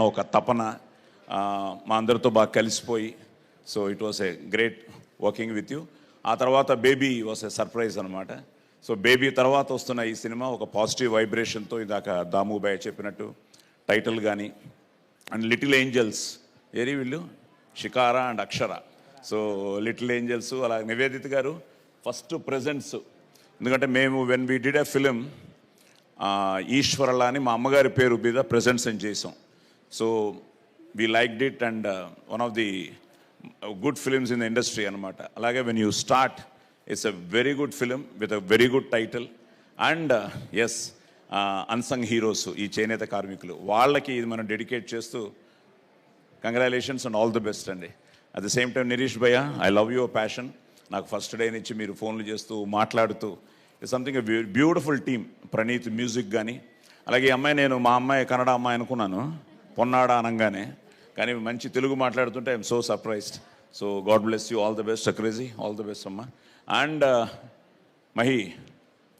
అన్న ఒక తపన మా అందరితో బాగా కలిసిపోయి so it was a great working with you ఆ తర్వాత బేబీ వాస్ ఏ సర్ప్రైజ్ అనమాట సో బేబీ తర్వాత వస్తున్న ఈ సినిమా ఒక పాజిటివ్ వైబ్రేషన్తో ఇదాక దాము బాయ్ చెప్పినట్టు టైటిల్ కానీ అండ్ లిటిల్ ఏంజల్స్ ఏరి వీళ్ళు? Shikara and Akshara. So little angels అలా నివేదిత గారు ఫస్ట్ ప్రెజెంట్స్ ఎందుకంటే మేము when we did a film ఈశ్వరలా అని మా అమ్మగారి పేరు మీద ప్రజెంట్స్ అని చేసాం. So we like did and one of the good films in the industry అనమాట అలాగే when you start it's a very good film with a very good title and as unsung heroes ఈ చేనేత కార్మికులు. వాళ్ళకి ఇది మనం డెడికేట్ చేస్తూ congratulations and all the best అండి. At the same time Niresh bhaiya I love your passion నాకు first day నుంచి మీరు ఫోన్లు చేస్తూ మాట్లాడుతూ it's something beautiful team Praneeth music కానీ అలాగే ఈ అమ్మాయి నేను మా అమ్మాయి కన్నడ అమ్మాయి అనుకున్నాను. పొన్నాడ అనగానే. కానీ మంచి తెలుగు మాట్లాడుతుంటే I'm so surprised. So god bless you all the best అక్రేజీ all the best అమ్మా. అండ్ uh, మహి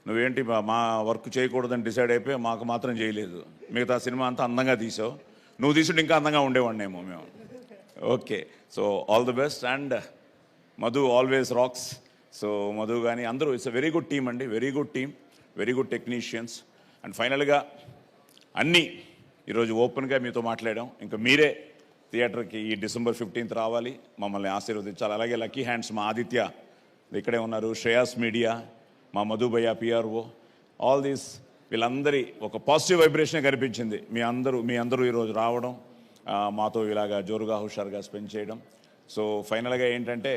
నువ్వేంటి మా- మా వర్క్ చేయకూడదని డిసైడ్ అయిపోయి మాకు మాత్రం చేయలేదు. మిగతా సినిమా అంతా అందంగా తీసావు. నువ్వు తీసుకుంటే ఇంకా అందంగా ఉండేవాడినేమో మేము. Okay. So all the best. And Madhu always rocks. So Madhu కానీ అందరూ ఇట్స్ వెరీ గుడ్ టీమ్ అండి. Very good team. Very good technicians. And ఫైనల్గా అన్నీ. ఈరోజు ఓపెన్గా మీతో మాట్లాడాం. ఇంకా మీరే థియేటర్కి ఈ డిసెంబర్ ఫిఫ్టీన్త్ రావాలి. మమ్మల్ని ఆశీర్వదించాలి. అలాగే లక్కీ హ్యాండ్స్ మా ఆదిత్య ఇక్కడే ఉన్నారు శ్రేయాస్ మీడియా మా మధుబయ్య పిఆర్ఓ. ఆల్ దీస్ వీళ్ళందరి ఒక పాజిటివ్ వైబ్రేషన్ కనిపించింది. మీ అందరూ మీ అందరూ ఈరోజు రావడం మాతో ఇలాగా జోరుగా హుషారుగా స్పెండ్ చేయడం. సో ఫైనల్గా ఏంటంటే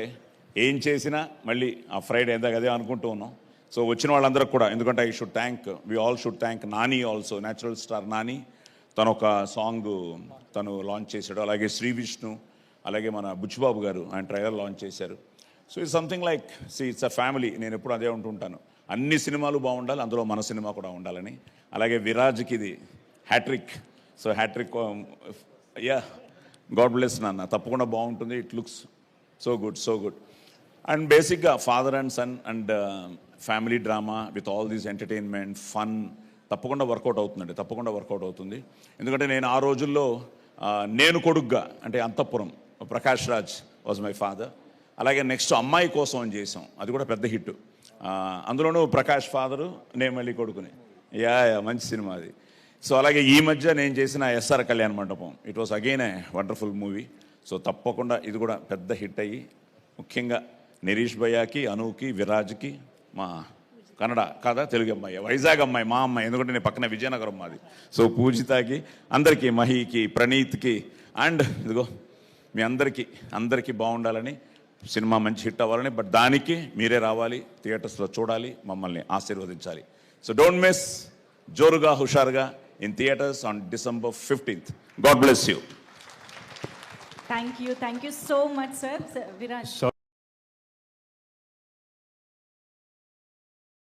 ఏం చేసినా మళ్ళీ ఆ ఫ్రైడే ఎందాక అదే అనుకుంటూ ఉన్నాం. సో వచ్చిన వాళ్ళందరికీ కూడా ఎందుకంటే I should thank we all should thank Nani also natural star Nani. తను ఒక సాంగ్ తను లాంచ్ చేశాడు. అలాగే శ్రీ విష్ణు అలాగే మన బుచ్చిబాబు గారు ఆయన ట్రైలర్ లాంచ్ చేశారు. So it's something like see it's a family నేను ఎప్పుడు అదే ఉంటుంటాను. అన్ని సినిమాలు బాగుండాలి అందులో మన సినిమా కూడా ఉండాలని. అలాగే విరాజ్కి ఇది hattrick. So hattrick um, ya god bless నాన్న. తప్పకుండా బాగుంటుంది it looks so good so good. And బేసిక్గా father and son and uh, family drama with all these entertainment fun తప్పకుండా వర్కౌట్ అవుతుందండి తప్పకుండా వర్కౌట్ అవుతుంది. ఎందుకంటే నేను ఆ రోజుల్లో నేను కొడుగ్గా అంటే Antahpuram Prakash Raj was my father అలాగే నెక్స్ట్ అమ్మాయి కోసం అని చేసాం అది కూడా పెద్ద హిట్. అందులోనూ ప్రకాష్ ఫాదరు నేను మళ్ళీ కొడుకుని. యా యా మంచి సినిమా అది. సో అలాగే ఈ మధ్య నేను చేసిన SR Kalyana Mandapam it was again a wonderful movie so తప్పకుండా ఇది కూడా పెద్ద హిట్ అయ్యి ముఖ్యంగా నిరీష్ భయ్యాకి అనూకి విరాజ్కి మా కన్నడ కాదా? తెలుగు అమ్మాయి. వైజాగ్ అమ్మాయి మా అమ్మాయి. ఎందుకంటే నేను పక్కన విజయనగరం మాది. సో పూజితకి అందరికీ మహికి ప్రణీత్కి అండ్ ఇదిగో మీ అందరికీ అందరికీ బాగుండాలని సినిమా మంచి హిట్ అవ్వాలని బట్ దానికి మీరే రావాలి థియేటర్స్లో చూడాలి మమ్మల్ని ఆశీర్వదించాలి. So don't miss Joruga Husharuga in theatres on December fifteenth. God bless you. Thank you thank you so much sir Viraj